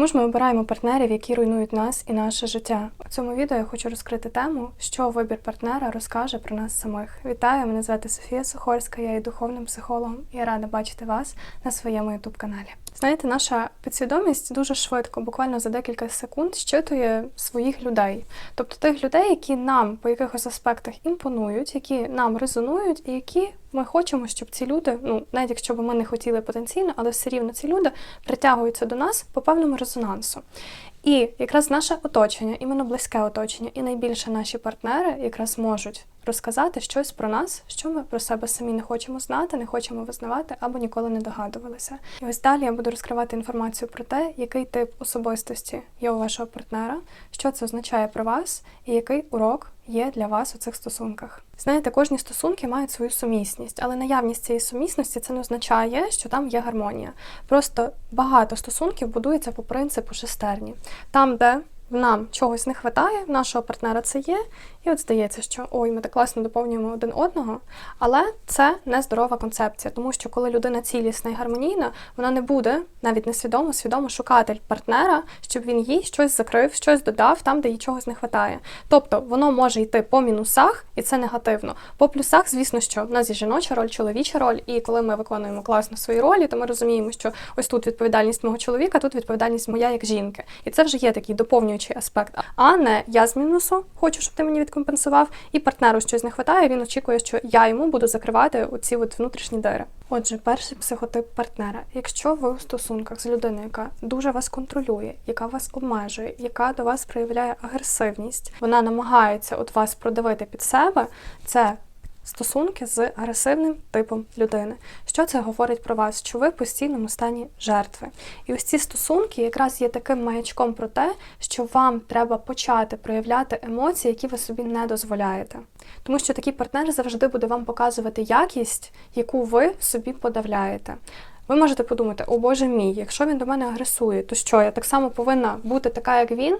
Тому ж ми обираємо партнерів, які руйнують нас і наше життя. У цьому відео я хочу розкрити тему, що вибір партнера розкаже про нас самих. Вітаю! Мене звати Софія Сухольська, я є духовним психологом і я рада бачити вас на своєму youtube каналі. Знаєте, наша підсвідомість дуже швидко, буквально за декілька секунд, щитує своїх людей, тобто тих людей, які нам по якихось аспектах імпонують, які нам резонують, і які ми хочемо, щоб ці люди, ну навіть якщо б ми не хотіли потенційно, але все рівно ці люди притягуються до нас по певному резонансу. І якраз наше оточення, іменно близьке оточення, і найбільше наші партнери якраз можуть розказати щось про нас, що ми про себе самі не хочемо знати, не хочемо визнавати або ніколи не догадувалися. І ось далі я буду розкривати інформацію про те, який тип особистості є у вашого партнера, що це означає про вас, і який урок є для вас у цих стосунках. Знаєте, кожні стосунки мають свою сумісність, але наявність цієї сумісності це не означає, що там є гармонія. Просто багато стосунків будується по принципу шестерні. Там, де нам чогось не вистачає, нашого партнера це є, і от здається, що ой, ми так класно доповнюємо один одного. Але це не здорова концепція, тому що коли людина цілісна і гармонійна, вона не буде навіть несвідомо, свідомо шукати партнера, щоб він їй щось закрив, щось додав там, де їй чогось не вистачає. Тобто воно може йти по мінусах, і це негативно. По плюсах, звісно, що в нас є жіноча роль, чоловіча роль, і коли ми виконуємо класно свої ролі, то ми розуміємо, що ось тут відповідальність мого чоловіка, тут відповідальність моя як жінки. І це вже є такий доповнюючий аспект. А не я з мінусу хочу, щоб ти мені відкомпенсував, і партнеру щось не вистачає. Він очікує, що я йому буду закривати оці от внутрішні дири. Отже, перший психотип партнера. Якщо ви у стосунках з людиною, яка дуже вас контролює, яка вас обмежує, яка до вас проявляє агресивність, вона намагається от вас продавити під себе, це стосунки з агресивним типом людини. Що це говорить про вас? Що ви в постійному стані жертви? І ось ці стосунки якраз є таким маячком про те, що вам треба почати проявляти емоції, які ви собі не дозволяєте. Тому що такий партнер завжди буде вам показувати якість, яку ви собі подавляєте. Ви можете подумати, о Боже мій, якщо він до мене агресує, то що я так само повинна бути така, як він?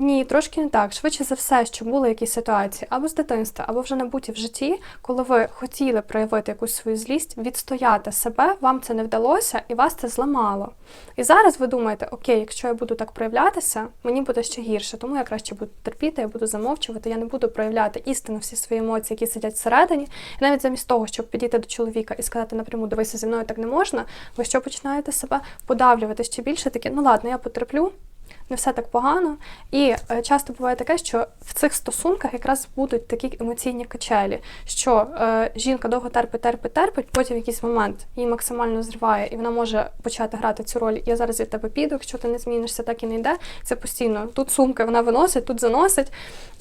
Ні, трошки не так. Швидше за все, що були якісь ситуації або з дитинства, або вже набуті в житті, коли ви хотіли проявити якусь свою злість, відстояти себе, вам це не вдалося і вас це зламало. І зараз ви думаєте, окей, якщо я буду так проявлятися, мені буде ще гірше, тому я краще буду терпіти, я буду замовчувати, я не буду проявляти істину всі свої емоції, які сидять всередині. І навіть замість того, щоб підійти до чоловіка і сказати напряму, дивися зі мною так не можна, ви що починаєте себе подавлювати ще більше, таке, ну ладно, я потерплю не все так погано. І е, часто буває таке, що в цих стосунках якраз будуть такі емоційні качелі, що е, жінка довго терпить, терпить, терпить, потім в якийсь момент її максимально зриває, і вона може почати грати цю роль. Я зараз від тебе піду, якщо ти не змінишся, так і не йде. Це постійно. Тут сумки вона виносить, тут заносить.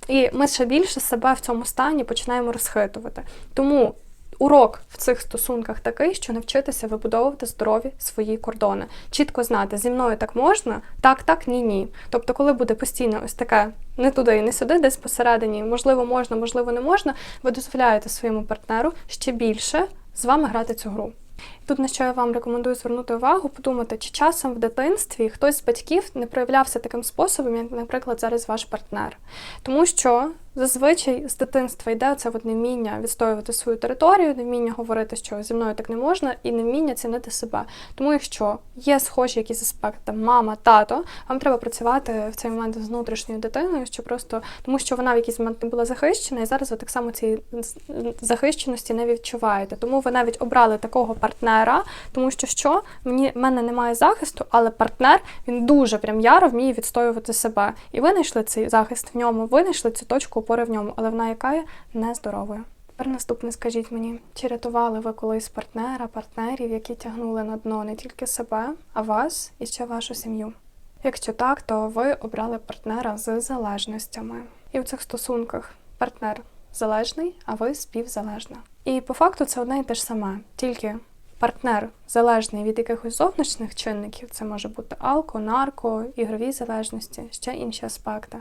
І ми ще більше себе в цьому стані починаємо розхитувати. Тому урок в цих стосунках такий, що навчитися вибудовувати здорові свої кордони, чітко знати, зі мною так можна, так, так, ні, ні. Тобто, коли буде постійно ось таке не туди і не сюди, десь посередині, можливо, можна, можливо, не можна, ви дозволяєте своєму партнеру ще більше з вами грати цю гру. Тут на що я вам рекомендую звернути увагу, подумати, чи часом в дитинстві хтось з батьків не проявлявся таким способом, як, наприклад, зараз ваш партнер. Тому що зазвичай з дитинства йде це от невміння відстоювати свою територію, невміння говорити, що зі мною так не можна, і невміння цінити себе. Тому, якщо є схожі якісь аспекти, мама, тато, вам треба працювати в цей момент з внутрішньою дитиною, що просто тому, що вона в якийсь момент не була захищена, і зараз ви так само цієї захищеності не відчуваєте. Тому ви навіть обрали такого партнера, тому що що мені в мене немає захисту, але партнер він дуже прям яро вміє відстоювати себе. І ви знайшли цей захист в ньому, ви знайшли цю точку опори в ньому, але вона яка є нездоровою. Тепер наступне, скажіть мені, чи рятували ви колись партнера, партнерів, які тягнули на дно не тільки себе, а вас і ще вашу сім'ю? Якщо так, то ви обрали партнера з залежностями. І в цих стосунках партнер залежний, а ви співзалежна. І по факту це одне і те ж саме, тільки партнер залежний від якихось зовнішніх чинників, це може бути алко, нарко, ігрові залежності, ще інші аспекти.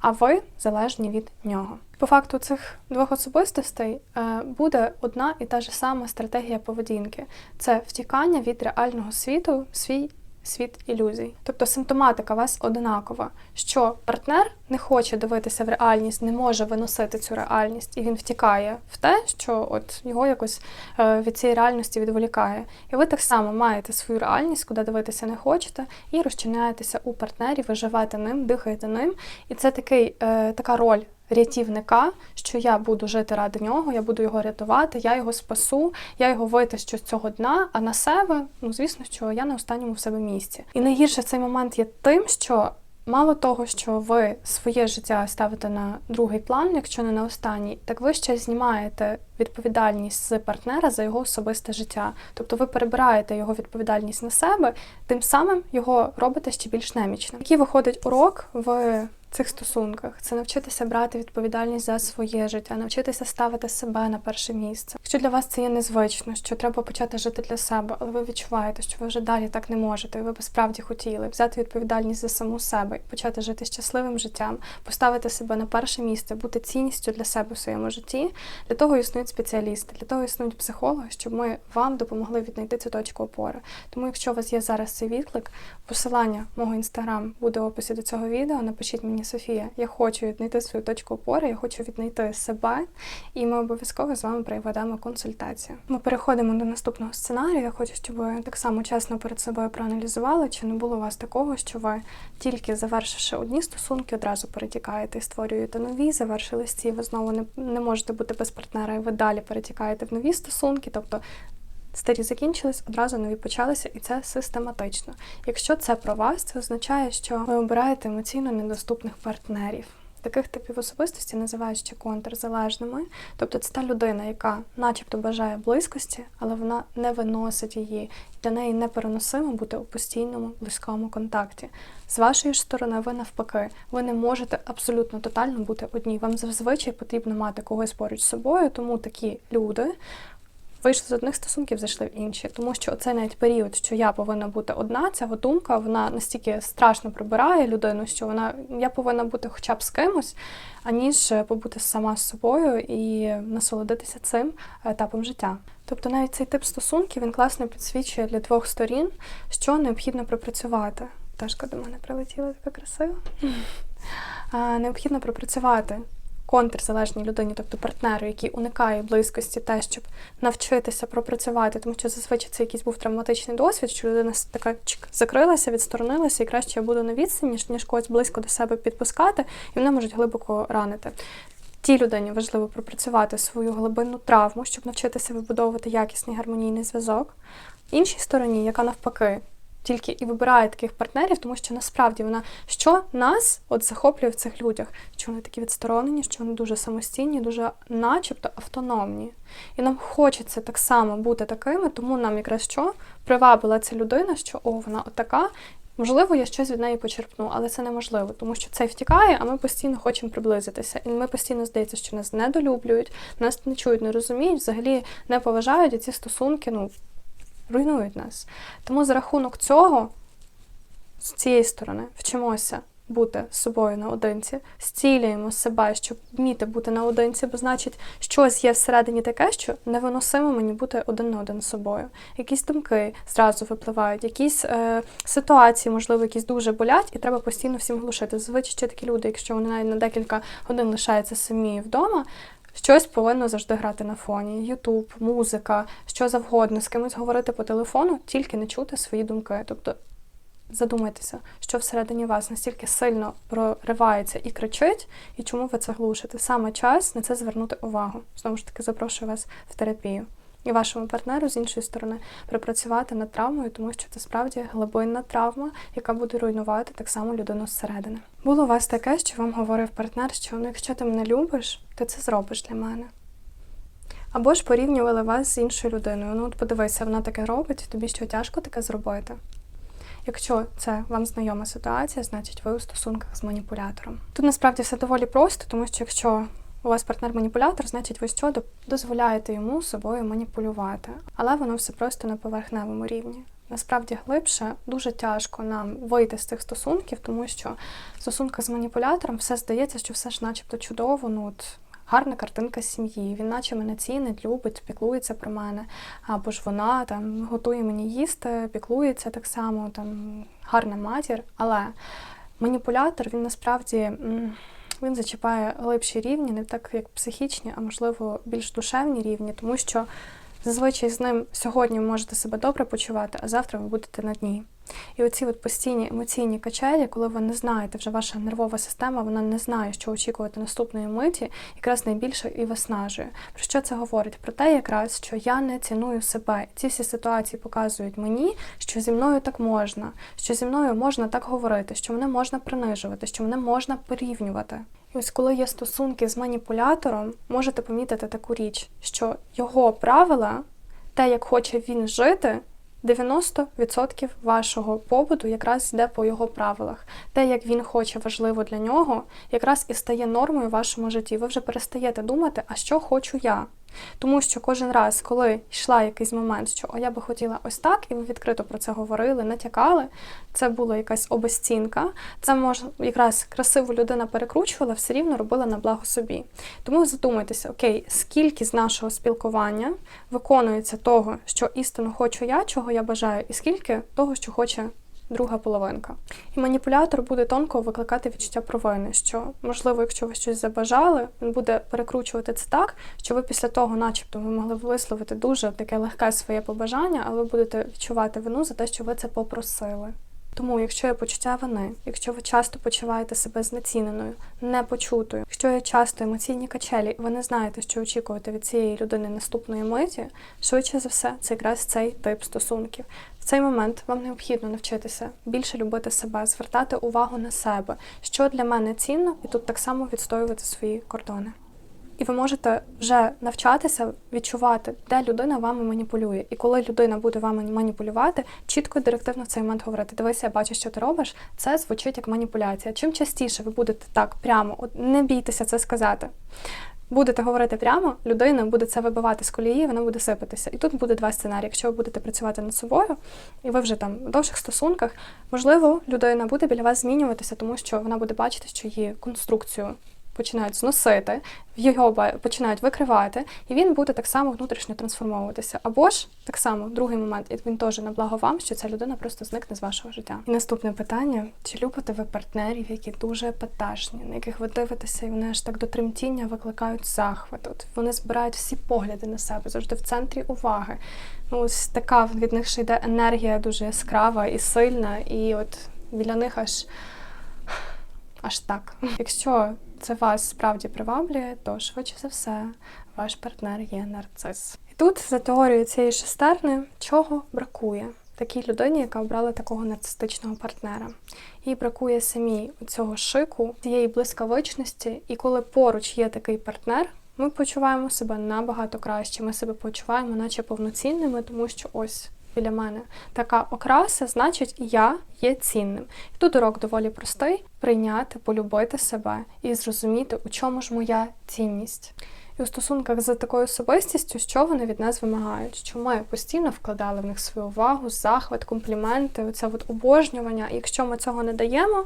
А ви залежні від нього. По факту цих двох особистостей е, буде одна і та ж сама стратегія поведінки: це втікання від реального світу свій світ ілюзій. Тобто симптоматика вас одинакова, що партнер не хоче дивитися в реальність, не може виносити цю реальність, і він втікає в те, що от його якось е, від цієї реальності відволікає. І ви так само маєте свою реальність, куди дивитися не хочете, і розчиняєтеся у партнері, ви живете ним, дихаєте ним. І це такий, е, така роль рятівника, що я буду жити ради нього, я буду його рятувати, я його спасу, я його витащу з цього дна, а на себе, ну звісно, що я на останньому в себе місці. І найгірше цей момент є тим, що. Мало того, що ви своє життя ставите на другий план, якщо не на останній, так ви ще знімаєте відповідальність з партнера за його особисте життя. Тобто ви перебираєте його відповідальність на себе, тим самим його робите ще більш немічним. Який виходить урок в цих стосунках це навчитися брати відповідальність за своє життя, навчитися ставити себе на перше місце. Якщо для вас це є незвично, що треба почати жити для себе, але ви відчуваєте, що ви вже далі так не можете, і ви б справді хотіли взяти відповідальність за саму себе і почати жити щасливим життям, поставити себе на перше місце, бути цінністю для себе в своєму житті. Для того існують спеціалісти, для того існують психологи, щоб ми вам допомогли віднайти цю точку опори. Тому, якщо у вас є зараз цей відклик, посилання мого інстаграм буде в описі до цього відео. Напишіть мені Софія, я хочу віднайти свою точку опори, я хочу віднайти себе, і ми обов'язково з вами проведемо консультацію. Ми переходимо до наступного сценарію. Я хочу, щоб ви так само чесно перед собою проаналізували, чи не було у вас такого, що ви тільки завершивши одні стосунки, одразу перетікаєте і створюєте нові, завершили ці, ви знову не, не можете бути без партнера, і ви далі перетікаєте в нові стосунки, тобто. Старі закінчились, одразу нові почалися, і це систематично. Якщо це про вас, це означає, що ви обираєте емоційно недоступних партнерів. Таких типів особистості називають ще контрзалежними. Тобто це та людина, яка начебто бажає близькості, але вона не виносить її. Для неї непереносимо бути у постійному близькому контакті. З вашої ж сторони, ви навпаки, ви не можете абсолютно тотально бути одні. Вам зазвичай потрібно мати когось поруч з собою, тому такі люди вийшли з одних стосунків, зайшли в інші. Тому що оцей навіть період, що я повинна бути одна, ця думка, вона настільки страшно прибирає людину, що вона я повинна бути хоча б з кимось, аніж побути сама з собою і насолодитися цим етапом життя. Тобто навіть цей тип стосунків він класно підсвічує для двох сторін, що необхідно пропрацювати. Ташка до мене прилетіла така красива. Необхідно пропрацювати контрзалежній людині, тобто партнеру, який уникає близькості, те, щоб навчитися пропрацювати, тому що зазвичай це якийсь був травматичний досвід, що людина така чик, закрилася, відсторонилася, і краще я буду на відстані, ніж когось близько до себе підпускати, і вони можуть глибоко ранити. Тій людині важливо пропрацювати свою глибинну травму, щоб навчитися вибудовувати якісний гармонійний зв'язок. Іншій стороні, яка навпаки тільки і вибирає таких партнерів, тому що насправді вона що нас от захоплює в цих людях, що вони такі відсторонені, що вони дуже самостійні, дуже начебто автономні. І нам хочеться так само бути такими, тому нам якраз що привабила ця людина, що о, вона отака. Можливо, я щось від неї почерпну, але це неможливо, тому що цей втікає, а ми постійно хочемо приблизитися. І ми постійно здається, що нас недолюблюють, нас не чують, не розуміють, взагалі не поважають і ці стосунки, ну руйнують нас. Тому за рахунок цього, з цієї сторони, вчимося бути з собою наодинці, зцілюємо себе, щоб вміти бути наодинці, бо значить, щось є всередині таке, що невиносимо мені бути один на один з собою. Якісь думки зразу випливають, якісь е, ситуації, можливо, якісь дуже болять, і треба постійно всім глушити. Зазвичай ще такі люди, якщо вони навіть на декілька годин лишаються самі вдома. Щось повинно завжди грати на фоні. Ютуб, музика, що завгодно, з кимось говорити по телефону, тільки не чути свої думки. Тобто задумайтеся, що всередині вас настільки сильно проривається і кричить, і чому ви це глушите. Саме час на це звернути увагу. Знову ж таки, запрошую вас в терапію і вашому партнеру з іншої сторони припрацювати над травмою, тому що це справді глибинна травма, яка буде руйнувати так само людину зсередини. Було у вас таке, що вам говорив партнер, що ну, якщо ти мене любиш, ти це зробиш для мене. Або ж порівнювали вас з іншою людиною. Ну, от подивися, вона таке робить, тобі що тяжко таке зробити. Якщо це вам знайома ситуація, значить ви у стосунках з маніпулятором. Тут насправді все доволі просто, тому що якщо у вас партнер-маніпулятор, значить, ви що дозволяєте йому собою маніпулювати. Але воно все просто на поверхневому рівні. Насправді глибше дуже тяжко нам вийти з цих стосунків, тому що в стосунках з маніпулятором все здається, що все ж начебто чудово. Ну от гарна картинка сім'ї. Він наче мене цінить, любить, піклується про мене. Або ж вона там готує мені їсти, піклується так само, там гарна матір. Але маніпулятор він насправді він зачіпає глибші рівні, не так як психічні, а можливо більш душевні рівні, тому що зазвичай з ним сьогодні ви можете себе добре почувати, а завтра ви будете на дні. І оці от постійні емоційні качелі, коли ви не знаєте, вже ваша нервова система, вона не знає, що очікувати наступної миті, якраз найбільше і виснажує. Про що це говорить? Про те, якраз що я не ціную себе. Ці всі ситуації показують мені, що зі мною так можна, що зі мною можна так говорити, що мене можна принижувати, що мене можна порівнювати. Ось коли є стосунки з маніпулятором, можете помітити таку річ, що його правила, те, як хоче він жити, 90% вашого побуту якраз йде по його правилах. Те, як він хоче важливо для нього, якраз і стає нормою в вашому житті. Ви вже перестаєте думати, а що хочу я. Тому що кожен раз, коли йшла якийсь момент, що о, я би хотіла ось так, і ви відкрито про це говорили, натякали, це була якась обесцінка. Це може якраз красиву людина перекручувала, все рівно робила на благо собі. Тому задумайтеся, окей, скільки з нашого спілкування виконується того, що істину хочу я, чого я бажаю, і скільки того, що хоче друга половинка. І маніпулятор буде тонко викликати відчуття провини, що, можливо, якщо ви щось забажали, він буде перекручувати це так, що ви після того, начебто, ви могли висловити дуже таке легке своє побажання, але ви будете відчувати вину за те, що ви це попросили. Тому, якщо є почуття вини, якщо ви часто почуваєте себе знеціненою, непочутою, якщо є часто емоційні качелі, ви не знаєте, що очікувати від цієї людини наступної миті, швидше за все, це якраз цей тип стосунків. В цей момент вам необхідно навчитися більше любити себе, звертати увагу на себе, що для мене цінно, і тут так само відстоювати свої кордони. І ви можете вже навчатися відчувати, де людина вами маніпулює. І коли людина буде вами маніпулювати, чітко і директивно в цей момент говорити: дивися, я бачу, що ти робиш. Це звучить як маніпуляція. Чим частіше ви будете так прямо, от не бійтеся це сказати. Будете говорити прямо, людина буде це вибивати з колії, вона буде сипатися. І тут буде два сценарії. Якщо ви будете працювати над собою, і ви вже там в довших стосунках, можливо, людина буде біля вас змінюватися, тому що вона буде бачити, що її конструкцію починають зносити, його починають викривати, і він буде так само внутрішньо трансформовуватися. Або ж так само другий момент, і він теж на благо вам, що ця людина просто зникне з вашого життя. І наступне питання: чи любите ви партнерів, які дуже епатажні, на яких ви дивитеся, і вони аж так до тремтіння викликають захват. От вони збирають всі погляди на себе, завжди в центрі уваги. Ну, ось така від них ще йде енергія дуже яскрава і сильна, і от біля них аж. Аж так. Якщо це вас справді приваблює, то швидше за все ваш партнер є нарцис. І тут за теорією цієї шестерни чого бракує такій людині, яка обрала такого нарцистичного партнера. Їй бракує самій цього шику, цієї блискавичності, і коли поруч є такий партнер. Ми почуваємо себе набагато краще. Ми себе почуваємо, наче повноцінними, тому що ось біля мене така окраса, значить, я є цінним. І тут урок доволі простий: прийняти, полюбити себе і зрозуміти, у чому ж моя цінність. І у стосунках з такою особистістю, що вони від нас вимагають, що ми постійно вкладали в них свою увагу, захват, компліменти, оце от обожнювання. І якщо ми цього не даємо,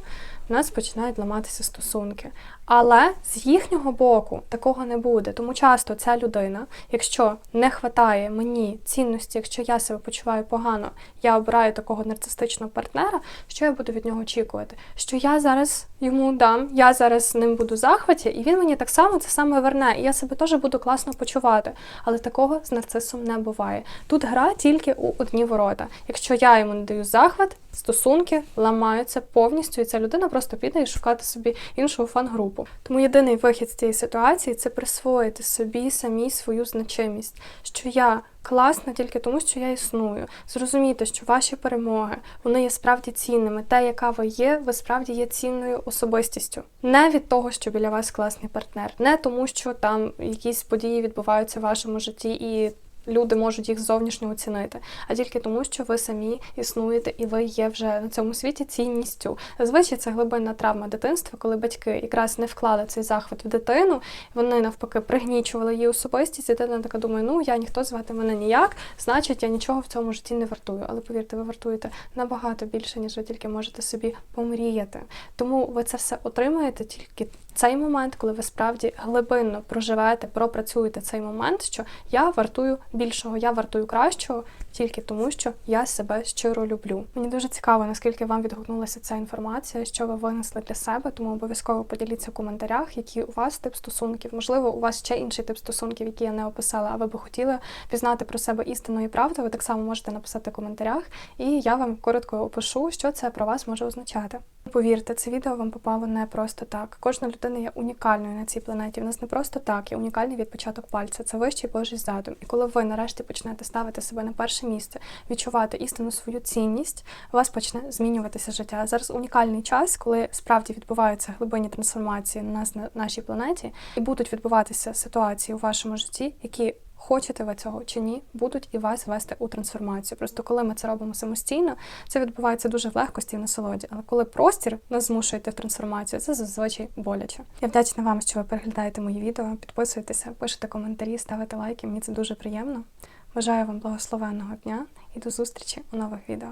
в нас починають ламатися стосунки. Але з їхнього боку такого не буде. Тому часто ця людина, якщо не хватає мені цінності, якщо я себе почуваю погано, я обираю такого нарцистичного партнера, що я буду від нього очікувати? Що я зараз йому дам, я зараз з ним буду в захваті, і він мені так само це саме верне. І я себе теж буду класно почувати. Але такого з нарцисом не буває. Тут гра тільки у одні ворота. Якщо я йому не даю захват, стосунки ламаються повністю, і ця людина просто піде і шукати собі іншу фан-групу. Тому єдиний вихід з цієї ситуації це присвоїти собі самі свою значимість, що я класна тільки тому, що я існую. Зрозуміти, що ваші перемоги вони є справді цінними. Те, яка ви є, ви справді є цінною особистістю. Не від того, що біля вас класний партнер, не тому, що там якісь події відбуваються в вашому житті і люди можуть їх зовнішньо оцінити, а тільки тому, що ви самі існуєте і ви є вже на цьому світі цінністю. Зазвичай це глибинна травма дитинства, коли батьки якраз не вклали цей захват в дитину, вони навпаки пригнічували її особистість, і дитина така думає, ну я ніхто звати мене ніяк, значить я нічого в цьому житті не вартую. Але повірте, ви вартуєте набагато більше, ніж ви тільки можете собі помріяти. Тому ви це все отримаєте тільки цей момент, коли ви справді глибинно проживете, пропрацюєте цей момент, що я вартую більшого, я вартую кращого тільки тому, що я себе щиро люблю. Мені дуже цікаво, наскільки вам відгукнулася ця інформація, що ви винесли для себе, тому обов'язково поділіться в коментарях, які у вас тип стосунків. Можливо, у вас ще інший тип стосунків, які я не описала, а ви би хотіли пізнати про себе істину і правду. Ви так само можете написати в коментарях, і я вам коротко опишу, що це про вас може означати. Повірте, це відео вам попало не просто так. Кожна людина є унікальною на цій планеті. В нас не просто так, є унікальний відпочаток пальця. Це вищий Божий задум. І коли ви нарешті почнете ставити себе на перше місце, відчувати істинну свою цінність, у вас почне змінюватися життя. Зараз унікальний час, коли справді відбуваються глибинні трансформації на нас на нашій планеті, і будуть відбуватися ситуації у вашому житті, які Хочете ви цього чи ні, будуть і вас вести у трансформацію. Просто коли ми це робимо самостійно, це відбувається дуже в легкості і в насолоді. Але коли простір нас змушує йти в трансформацію, це зазвичай боляче. Я вдячна вам, що ви переглядаєте мої відео, підписуєтеся, пишете коментарі, ставите лайки. Мені це дуже приємно. Бажаю вам благословенного дня і до зустрічі у нових відео.